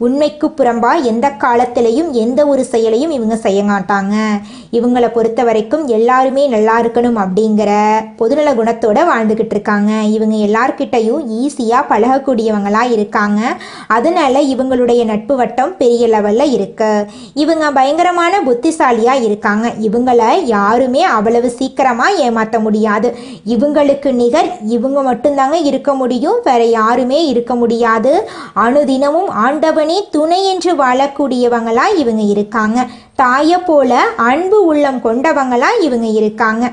உண்மைக்கு புறம்பா எந்த காலத்திலையும் எந்த ஒரு செயலையும் இவங்க செய்ய மாட்டாங்க. இவங்களை பொறுத்த வரைக்கும் எல்லாருமே நல்லா இருக்கணும் அப்படிங்கிற பொதுநல குணத்தோட வாழ்ந்துக்கிட்டு இருக்காங்க. இவங்க எல்லார்கிட்டையும் ஈஸியாக பழகக்கூடியவங்களா இருக்காங்க. அதனால இவங்களுடைய நட்பு வட்டம் பெரிய லெவலில் இருக்கு. இவங்க பயங்கரமான புத்திசாலியாக இருக்காங்க. இவங்களை யாருமே அவ்வளவு சீக்கிரமாக ஏமாற்ற முடியாது. இவங்களுக்கு நிகர் இவங்க மட்டும்தாங்க இருக்க முடியும். வேற யாருமே இருக்க முடியாது. அனுதினமும் ஆண்டவன் துணை என்று வாழக்கூடியவங்களா இவங்க இருக்காங்க. தாயை போல அன்பு உள்ளம் கொண்டவங்களா இவங்க இருக்காங்க.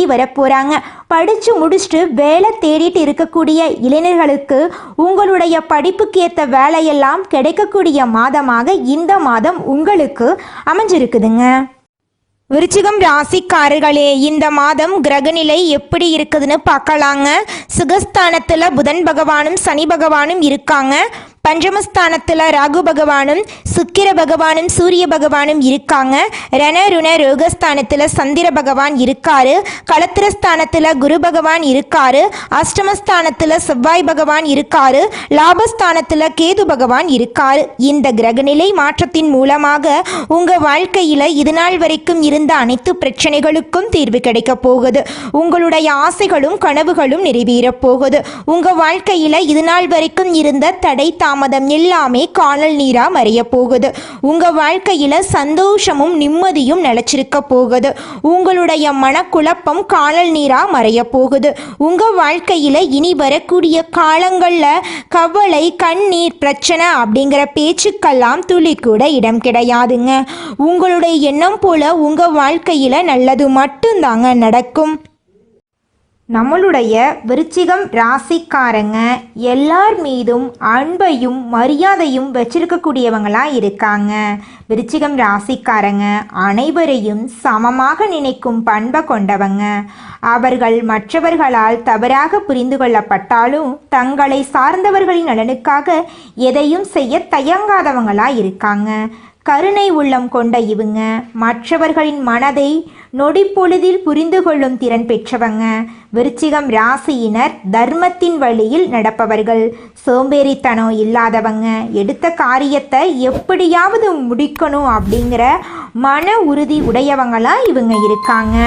வரப்போறாங்க. படிச்சு முடிச்சுட்டு வேலை தேடிட்டு இருக்கக்கூடிய இளைஞர்களுக்கு உங்களுடைய படிப்புக்கு ஏற்ற வேலையெல்லாம் கிடைக்கக்கூடிய மாதமாக இந்த மாதம் உங்களுக்கு அமைஞ்சிருக்குதுங்க. விருச்சிகம் ராசிக்காரர்களே இந்த மாதம் கிரகநிலை எப்படி இருக்குதுன்னு பார்க்கலாங்க. சுகஸ்தானத்தில் புதன் பகவானும் சனி பகவானும் இருக்காங்க. பஞ்சமஸ்தானத்தில் ராகு பகவானும் சுக்கிர பகவானும் சூரிய பகவானும் இருக்காங்க. ரண ருண ரோகஸ்தானத்தில் சந்திர பகவான் இருக்காரு. களத்திரஸ்தானத்தில் குரு பகவான் இருக்காரு. அஷ்டமஸ்தானத்தில் செவ்வாய் பகவான் இருக்காரு. லாபஸ்தானத்தில் கேது பகவான் இருக்காரு. இந்த கிரகநிலை மாற்றத்தின் மூலமாக உங்கள் வாழ்க்கையில் இதுநாள் வரைக்கும் இருந்த அனைத்து பிரச்சனைகளுக்கும் தீர்வு கிடைக்க போகுது. உங்களுடைய ஆசைகளும் கனவுகளும் நிறைவேறப் போகுது. உங்கள் வாழ்க்கையில் இதுநாள் வரைக்கும் இருந்த தடை தாமதம் எல்லாமே காணல் நீரா மறைய போகுது. உங்க வாழ்க்கையில சந்தோஷமும் நிம்மதியும் நிலச்சிருக்க போகுது. உங்களுடைய மனக்குழப்பம் காணல் நீரா மறைய போகுது. உங்க வாழ்க்கையில இனி வரக்கூடிய காலங்கள்ல கவலை கண்ணீர் பிரச்சனை அப்படிங்கிற பேச்சுக்கெல்லாம் துளி கூட இடம் கிடையாதுங்க. உங்களுடைய எண்ணம் போல உங்க வாழ்க்கையில நல்லது மட்டும்தாங்க நடக்கும். நம்மளுடைய விருச்சிகம் ராசிக்காரங்க எல்லார் மீதும் அன்பையும் மரியாதையும் வச்சிருக்கக்கூடியவங்களாக இருக்காங்க. விருச்சிகம் ராசிக்காரங்க அனைவரையும் சமமாக நினைக்கும் பண்பை கொண்டவங்க. அவர்கள் மற்றவர்களால் தவறாக புரிந்து கொள்ளப்பட்டாலும் தங்களை சார்ந்தவர்களின் நலனுக்காக எதையும் செய்ய தயங்காதவங்களாக இருக்காங்க. கருணை உள்ளம் கொண்ட இவங்க மற்றவர்களின் மனதை நொடிப்பொழுதில் புரிந்து கொள்ளும் திறன் பெற்றவங்க. விருச்சிகம் ராசியினர் தர்மத்தின் வழியில் நடப்பவர்கள். சோம்பேறித்தனம் இல்லாதவங்க. எடுத்த காரியத்தை எப்படியாவது முடிக்கணும் அப்படிங்கிற மன உறுதி உடையவங்களாக இவங்க இருக்காங்க.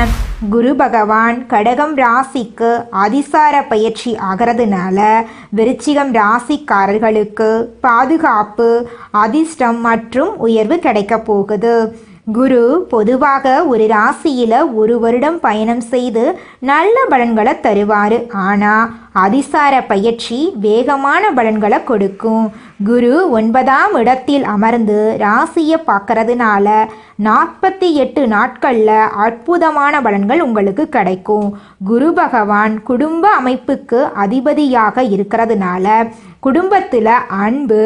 குரு பகவான் கடகம் ராசிக்கு அதிசார பயிற்சி ஆகிறதுனால விருச்சிகம் ராசிக்காரர்களுக்கு பாதுகாப்பு அதிர்ஷ்டம் மற்றும் உயர்வு கிடைக்க போகுது. குரு பொதுவாக ஒரு ராசியில் ஒரு வருடம் பயணம் செய்து நல்ல பலன்களை தருவார். ஆனால் அதிசார பயிற்சி வேகமான பலன்களை கொடுக்கும். குரு ஒன்பதாம் இடத்தில் அமர்ந்து ராசியை பார்க்கறதுனால நாற்பத்தி எட்டு நாட்களில் அற்புதமான பலன்கள் உங்களுக்கு கிடைக்கும். குரு பகவான் குடும்ப அமைப்புக்கு அதிபதியாக இருக்கிறதுனால குடும்பத்தில் அன்பு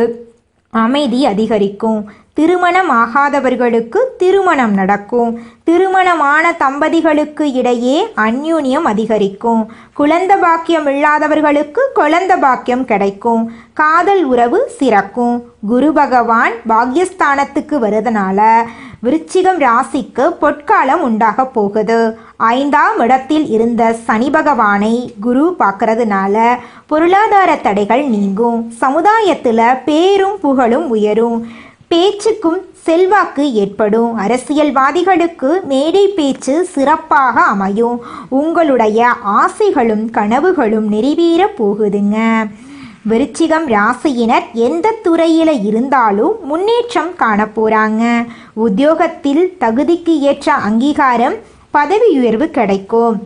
அமைதி அதிகரிக்கும். திருமணம் ஆகாதவர்களுக்கு திருமணம் நடக்கும். திருமணமான தம்பதிகளுக்கு இடையே அந்யூன்யம் அதிகரிக்கும். குழந்த பாக்கியம் இல்லாதவர்களுக்கு குழந்த பாக்கியம் கிடைக்கும். காதல் உறவு சிறக்கும். குரு பகவான் பாக்யஸ்தானத்துக்கு வருதனால விருச்சிகம் ராசிக்கு பொற்காலம் உண்டாக போகுது. ஐந்தாம் இடத்தில் இருந்த சனி பகவானை குரு பார்க்கறதுனால பொருளாதார தடைகள் நீங்கும். சமுதாயத்தில் பேரும் புகழும் உயரும். பேச்சுக்கும் செல்வாக்கு ஏற்படும். அரசியல்வாதிகளுக்கு மேடை பேச்சு சிறப்பாக அமையும். உங்களுடைய ஆசைகளும் கனவுகளும் நிறைவேற போகுதுங்க. விருச்சிகம் ராசியினர் எந்த துறையில் இருந்தாலும் முன்னேற்றம் காண போகிறாங்க உத்தியோகத்தில் தகுதிக்கு ஏற்ற அங்கீகாரம் பதவி உயர்வு கிடைக்கும்.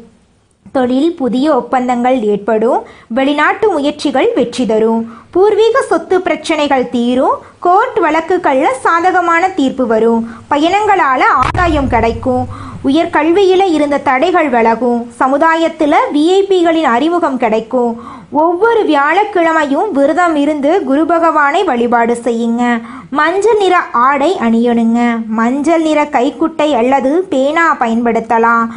தொழில் புதிய ஒப்பந்தங்கள் ஏற்படும். வெளிநாட்டு முயற்சிகள் வெற்றி தரும். பூர்வீக சொத்து பிரச்சனைகள் தீரும். கோர்ட் வழக்குகளில் சாதகமான தீர்ப்பு வரும். பயணங்களால் ஆதாயம் கிடைக்கும். உயர்கல்வியில் இருந்த தடைகள் விலகும். சமுதாயத்தில் விஐபிகளின் அறிமுகம் கிடைக்கும். ஒவ்வொரு வியாழக்கிழமையும் விரதம் இருந்து குரு பகவானை வழிபாடு செய்யுங்க. மஞ்சள் நிற ஆடை அணியணுங்க. மஞ்சள் நிற கைக்குட்டை அல்லது பேனா பயன்படுத்தலாம்.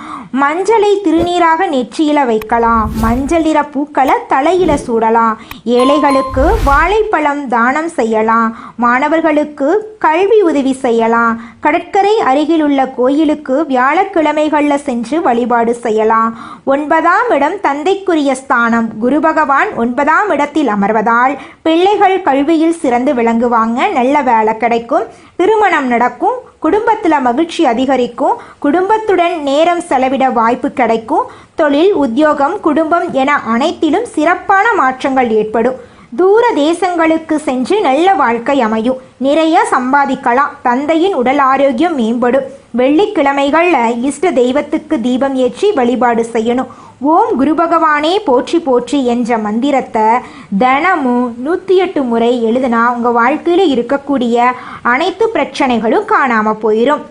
மஞ்சளை திருநீராக நெற்றியில வைக்கலாம். மஞ்சள் நிற பூக்களை தலையில சூடலாம். ஏழைகளுக்கு வாழைப்பழம் தானம் செய்யலாம். மாணவர்களுக்கு கல்வி உதவி செய்யலாம். கடற்கரை அருகிலுள்ள கோயிலுக்கு வியாழக்கிழமைகளில் சென்று வழிபாடு செய்யலாம். ஒன்பதாம் இடம் தந்தைக்குரிய ஸ்தானம். குரு பகவான் ஒன்பதாம் இடத்தில் அமர்வதால் பிள்ளைகள் கல்வியில் சிறந்து விளங்குவாங்க. நல்ல வேலை கிடைக்கும் திருமணம் நடக்கும் குடும்பத்தில் மகிழ்ச்சி அதிகரிக்கும் குடும்பத்துடன் நேரம் செலவிட வாய்ப்பு கிடைக்கும். தொழில் உத்தியோகம் குடும்பம் என அனைத்திலும் சிறப்பான மாற்றங்கள் ஏற்படும். தூர தேசங்களுக்கு சென்று நல்ல வாழ்க்கை அமையும் நிறைய சம்பாதிக்கலாம். தந்தையின் உடல் ஆரோக்கியம் மேம்படும். வெள்ளிக்கிழமைகளில் இஷ்ட தெய்வத்துக்கு தீபம் ஏற்றி வழிபாடு செய்யணும். ஓம் குரு பகவானே போற்றி போற்றி என்ற மந்திரத்தை தினமும் நூற்றி எட்டு முறை எழுதுனா உங்கள் வாழ்க்கையில் இருக்கக்கூடிய அனைத்து பிரச்சனைகளும் காணாமல் போயிடும்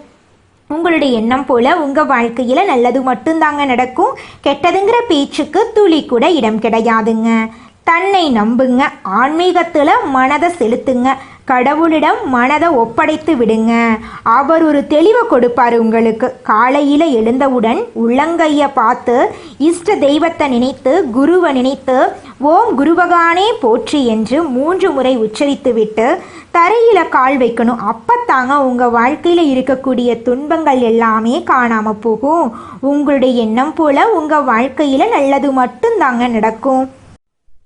உங்களுடைய எண்ணம் போல உங்கள் வாழ்க்கையில் நல்லது மட்டும்தாங்க நடக்கும். கெட்டதுங்கிற பேச்சுக்கு துளி கூட இடம் கிடையாதுங்க. தன்னை நம்புங்க. ஆன்மீகத்தில் மனதை செலுத்துங்க. கடவுளிடம் மனதை ஒப்படைத்து விடுங்க. அவர் ஒரு தெளிவை கொடுப்பார் உங்களுக்கு. காலையில் எழுந்தவுடன் உள்ளங்கையை பார்த்து இஷ்ட தெய்வத்தை நினைத்து குருவை நினைத்து ஓம் குருபகானே போற்றி என்று மூன்று முறை உச்சரித்து விட்டு தரையில் கால் வைக்கணும். அப்பத்தாங்க உங்கள் வாழ்க்கையில் இருக்கக்கூடிய துன்பங்கள் எல்லாமே காணாமல் போகும். உங்களுடைய எண்ணம் போல் உங்கள் வாழ்க்கையில் நல்லது மட்டும்தாங்க நடக்கும்.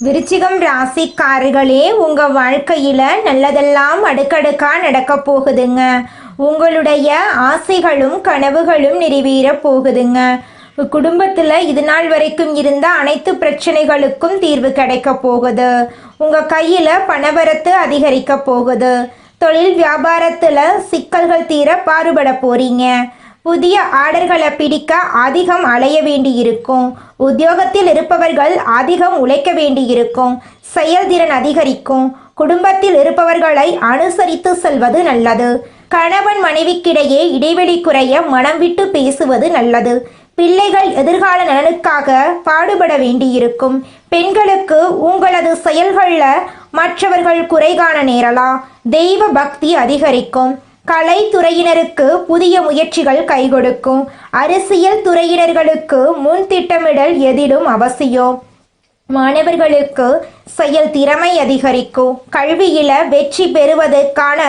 விருச்சிகம் ராசிக்காரர்களே உங்கள் வாழ்க்கையில் நல்லதெல்லாம் அடுக்கடுக்காக நடக்க போகுதுங்க. உங்களுடைய ஆசைகளும் கனவுகளும் நிறைவேற போகுதுங்க. குடும்பத்தில் இது நாள் வரைக்கும் இருந்த அனைத்து பிரச்சனைகளுக்கும் தீர்வு கிடைக்க போகுது. உங்கள் கையில் பணவரத்து அதிகரிக்க போகுது. தொழில் வியாபாரத்தில் சிக்கல்கள் தீர பாடுபட போகிறீங்க புதிய ஆர்டர்களை பிடிக்க அதிகம் அலைய வேண்டியிருக்கும். உத்தியோகத்தில் இருப்பவர்கள் அதிகம் உழைக்க வேண்டியிருக்கும். செயல்திறன் அதிகரிக்கும். குடும்பத்தில் இருப்பவர்களை அனுசரித்து செல்வது நல்லது. கணவன் மனைவிக்கிடையே இடைவெளி குறைய மனம் விட்டு பேசுவது நல்லது. பிள்ளைகள் எதிர்கால நலனுக்காக பாடுபட வேண்டியிருக்கும். பெண்களுக்கு உங்களது செயல்களில் மற்றவர்கள் குறை காண நேரலாம் தெய்வ பக்தி அதிகரிக்கும். கலைத்துறையினருக்கு புதிய முயற்சிகள் கைகொடுக்கும். அரசியல் துறையினர்களுக்கு முன் திட்டமிடல் எதிலும் அவசியம். மாணவர்களுக்கு செயல் திறமை அதிகரிக்கும். கல்வியில வெற்றி பெறுவதற்கான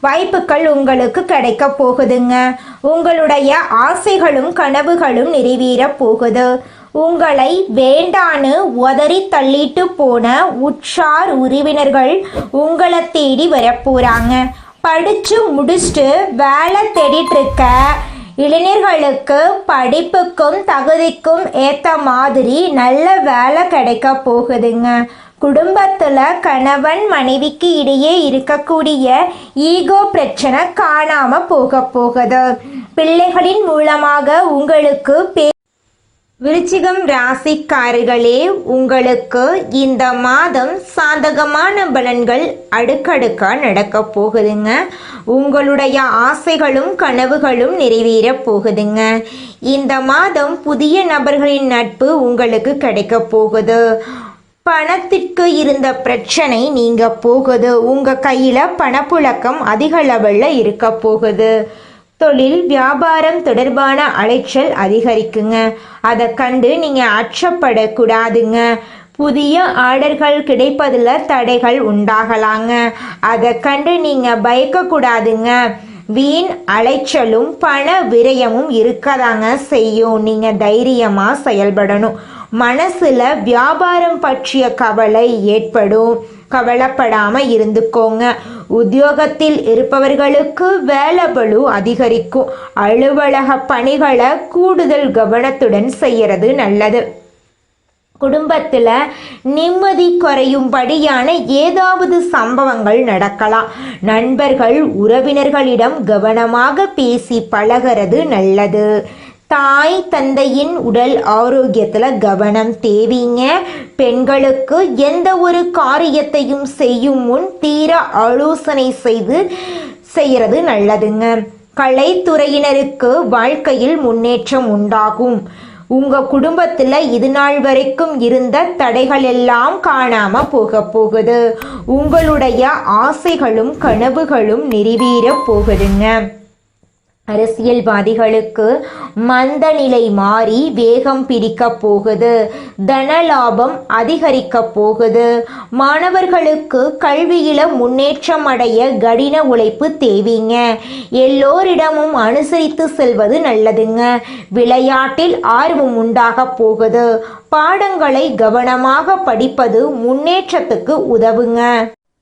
வாய்ப்புகள் உங்களுக்கு கிடைக்க போகுதுங்க. உங்களுடைய ஆசைகளும் கனவுகளும் நிறைவேற போகுது. உங்களை வேண்டான்னு உதறி தள்ளிட்டு போன உற்றார் உறவினர்கள் உங்களை தேடி வரப்போறாங்க படிச்சு முடிச்சுட்டு வேலை தேடிட்டு இருக்க இளைஞர்களுக்கு படிப்புக்கும் தகுதிக்கும் ஏற்ற மாதிரி நல்ல வேலை கிடைக்க போகுதுங்க. குடும்பத்தில் கணவன் மனைவிக்கு இடையே இருக்கக்கூடிய ஈகோ பிரச்சனை காணாமல் போக போகுது. பிள்ளைகளின் மூலமாக உங்களுக்கு பே விருச்சிகம் ராசிக்காரர்களே உங்களுக்கு இந்த மாதம் சாதகமான பலன்கள் அடுக்கடுக்காக நடக்க போகுதுங்க. உங்களுடைய ஆசைகளும் கனவுகளும் நிறைவேற போகுதுங்க. இந்த மாதம் புதிய நபர்களின் நட்பு உங்களுக்கு கிடைக்க போகுது. பணத்திற்கு இருந்த பிரச்சனை நீங்க போகுது. உங்க கையில பணப்புழக்கம் அதிக லெவல்ல இருக்க போகுது. தொழில் வியாபாரம் தொடர்பான அலைச்சல் அதிகரிக்குங்க. அதை கண்டு நீங்கள் அச்சப்படக்கூடாதுங்க. புதிய ஆர்டர்கள் கிடைப்பதில் தடைகள் உண்டாகலாங்க. அதை கண்டு நீங்கள் பயக்கக்கூடாதுங்க. வீண் அலைச்சலும் பண விரயமும் இருக்கதாங்க செய்யும். நீங்கள் தைரியமாக செயல்படணும். மனசில் வியாபாரம் பற்றிய கவலை ஏற்படும். கவலைப்படாம இருந்துக்கோங்க. உத்தியோகத்தில் இருப்பவர்களுக்கு வேலை பளு அதிகரிக்கும். அலுவலக பணிகளை கூடுதல் கவனத்துடன் செய்யறது நல்லது. குடும்பத்தில் நிம்மதி குறையும்படியான ஏதாவது சம்பவங்கள் நடக்கலாம். நண்பர்கள் உறவினர்களிடம் கவனமாக பேசி பழகிறது நல்லது. தாய் தந்தையின் உடல் ஆரோக்கியத்தில் கவனம் தேவைங்க. பெண்களுக்கு எந்த ஒரு காரியத்தையும் செய்யும் முன் தீர ஆலோசனை செய்து செய்கிறது நல்லதுங்க. கலைத்துறையினருக்கு வாழ்க்கையில் முன்னேற்றம் உண்டாகும். உங்கள் குடும்பத்தில் இது நாள் வரைக்கும் இருந்த தடைகள் எல்லாம் காணாமல் போக போகுது. உங்களுடைய ஆசைகளும் கனவுகளும் நிறைவேற போகுதுங்க. அரசியல்வாதிகளுக்கு மந்த நிலை மாறி வேகம் பிடிக்க போகுது. தனலாபம் அதிகரிக்க போகுது. மாணவர்களுக்கு கல்வியில முன்னேற்றம் அடைய கடின உழைப்பு தேவைங்க. எல்லோரிடமும் அனுசரித்து செல்வது நல்லதுங்க. விளையாட்டில் ஆர்வம் உண்டாக போகுது. பாடங்களை கவனமாக படிப்பது முன்னேற்றத்துக்கு உதவுங்க.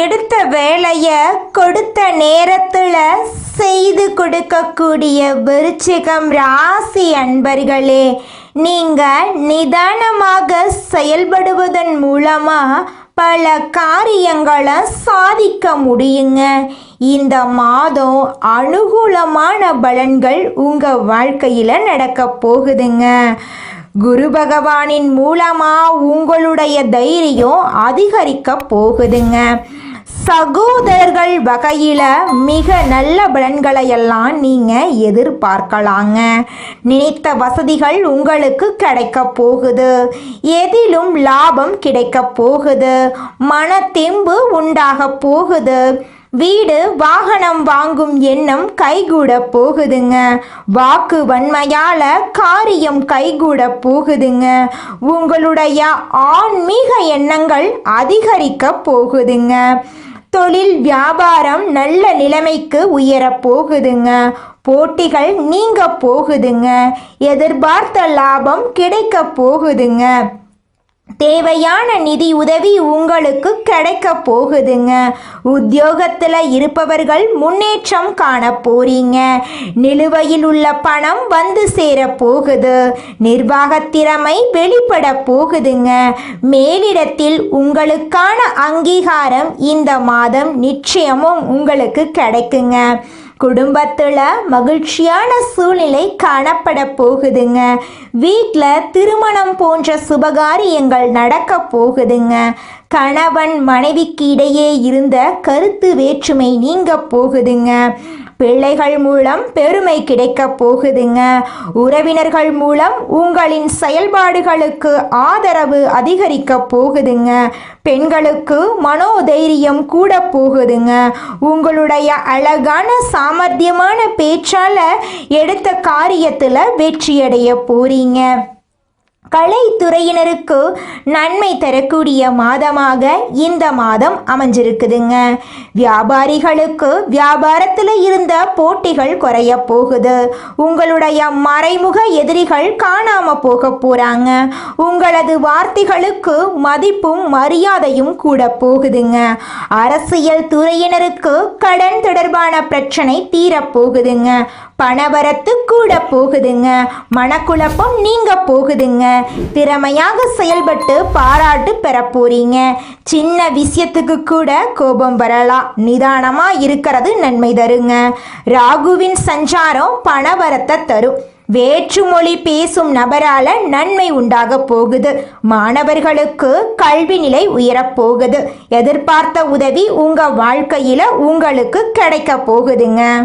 எடுத்த வேலைய கொடுத்த நேரத்துல செய்து கொடுக்கக்கூடிய விருச்சிகம் ராசி அன்பர்களே நீங்க நிதானமாக செயல்படுவதன் மூலமா பல காரியங்களை சாதிக்க முடியுங்க. இந்த மாதம் அனுகூலமான பலன்கள் உங்க வாழ்க்கையில நடக்க போகுதுங்க. குரு பகவானின் மூலமாக உங்களுடைய தைரியம் அதிகரிக்க போகுதுங்க. சகோதரர்கள் வகையில் மிக நல்ல பலன்களை எல்லாம் எதிர்பார்க்கலாங்க. நினைத்த வசதிகள் உங்களுக்கு கிடைக்க போகுது. எதிலும் லாபம் கிடைக்க போகுது. மனத்தெம்பு உண்டாக போகுது. வீடு வாகனம் வாங்கும் எண்ணம் கைகூட போகுதுங்க. வாக்கு வன்மையால காரியம் கைகூட போகுதுங்க. உங்களுடைய ஆன்மீக எண்ணங்கள் அதிகரிக்க போகுதுங்க. தொழில் வியாபாரம் நல்ல நிலைமைக்கு உயரப் போகுதுங்க. போட்டிகள் நீங்க போகுதுங்க. எதிர்பார்த்த லாபம் கிடைக்க போகுதுங்க. தேவையான நிதி உதவி உங்களுக்கு கிடைக்க போகுதுங்க. உத்தியோகத்தில் இருப்பவர்கள் முன்னேற்றம் காண போறீங்க. நிலுவையில் உள்ள பணம் வந்து சேர போகுது. நிர்வாகத்திறமை வெளிப்பட போகுதுங்க. மேலிடத்தில் உங்களுக்கான அங்கீகாரம் இந்த மாதம் நிச்சயமும் உங்களுக்கு கிடைக்குங்க. குடும்பத்தில் மகிழ்ச்சியான சூழ்நிலை காணப்பட போகுதுங்க. வீட்டில் திருமணம் போன்ற சுபகாரியங்கள் நடக்க போகுதுங்க. கணவன் மனைவிக்கு இடையே இருந்த கருத்து வேற்றுமை நீங்க போகுதுங்க. பிள்ளைகள் மூலம் பெருமை கிடைக்க போகுதுங்க. உறவினர்கள் மூலம் உங்களின் செயல்பாடுகளுக்கு ஆதரவு அதிகரிக்க போகுதுங்க. பெண்களுக்கு மனோதைரியம் கூட போகுதுங்க. உங்களுடைய அழகான சாமர்த்தியமான பேச்சால் எடுத்த காரியத்தில் வெற்றியடைய போறீங்க. கலைத்துறையினருக்கு நன்மை தரக்கூடிய மாதமாக இந்த மாதம் அமைஞ்சிருக்குதுங்க. வியாபாரிகளுக்கு வியாபாரத்தில் இருந்த போட்டிகள் குறைய போகுது. உங்களுடைய மறைமுக எதிரிகள் காணாம போக போறாங்க. உங்களது வார்த்தைகளுக்கு மதிப்பும் மரியாதையும் கூட போகுதுங்க. அரசியல் துறையினருக்கு கடன் தொடர்பான பிரச்சனை தீரப்போகுதுங்க பணவரத்து கூட போகுதுங்க. மனக்குழப்பம் நீங்க போகுதுங்க. திறமையாக செயல்பட்டு பாராட்டு பெற போறீங்க. சின்ன விஷயத்துக்கு கூட கோபம் வரலாம். நிதானமா இருக்கிறது நன்மை தருங்க. ராகுவின் சஞ்சாரம் பணவரத்தை தரும். வேற்றுமொழி பேசும் நபரால நன்மை உண்டாக போகுது. மாணவர்களுக்கு கல்வி நிலை உயரப் போகுது. எதிர்பார்த்த உதவி உங்க வாழ்க்கையில உங்களுக்கு கிடைக்க போகுதுங்க.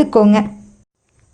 கத்துக்கோங்க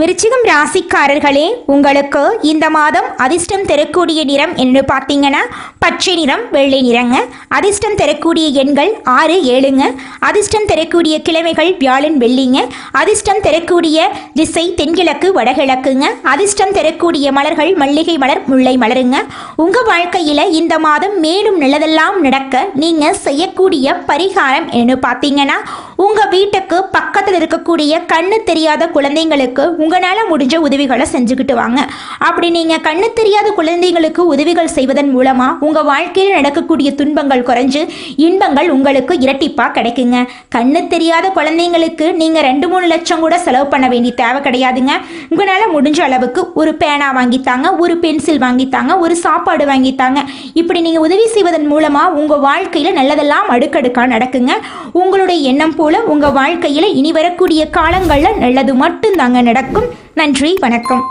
விருச்சிகம் ராசிக்காரர்களே உங்களுக்கு இந்த மாதம் அதிர்ஷ்டம் தரக்கூடிய நிறம் என்று பார்த்தீங்கன்னா பச்சை நிறம் வெள்ளை நிறங்க. அதிர்ஷ்டம் தரக்கூடிய எண்கள் ஆறு ஏழுங்க. அதிர்ஷ்டம் தரக்கூடிய கிழமைகள் வியாழன் வெள்ளிங்க. அதிர்ஷ்டம் தரக்கூடிய திசை தென்கிழக்கு வடகிழக்குங்க. அதிர்ஷ்டம் தரக்கூடிய மலர்கள் மல்லிகை மலர் முல்லை மலருங்க. உங்கள் வாழ்க்கையில் இந்த மாதம் மேலும் நல்லதெல்லாம் நடக்க நீங்கள் செய்யக்கூடிய பரிகாரம் என்று பார்த்தீங்கன்னா உங்க வீட்டுக்கு பக்கத்தில் இருக்கக்கூடிய கண்ணு தெரியாத குழந்தைங்களுக்கு உங்களால் முடிஞ்ச உதவிகளை செஞ்சுக்கிட்டு வாங்க. அப்படி நீங்க கண்ணு தெரியாத குழந்தைங்களுக்கு உதவிகள் செய்வதன் மூலமா உங்க வாழ்க்கையில் நடக்கக்கூடிய துன்பங்கள் குறைஞ்சு இன்பங்கள் உங்களுக்கு இரட்டிப்பா கிடைக்குங்க. கண்ணு தெரியாத குழந்தைங்களுக்கு நீங்க ரெண்டு மூணு லட்சம் கூட செலவு பண்ண வேண்டிய தேவை கிடையாதுங்க. உங்களால் முடிஞ்ச அளவுக்கு ஒரு பேனா வாங்கித்தாங்க ஒரு பென்சில் வாங்கித்தாங்க ஒரு சாப்பாடு வாங்கித்தாங்க இப்படி நீங்க உதவி செய்வதன் மூலமா உங்க வாழ்க்கையில் நல்லதெல்லாம் அடுக்கடுக்கா நடக்குங்க. உங்களுடைய எண்ணம் போல உங்க வாழ்க்கையில் இனி வரக்கூடிய காலங்களில் நல்லது மட்டும் தாங்க நடக்கும். நன்றி வணக்கம்.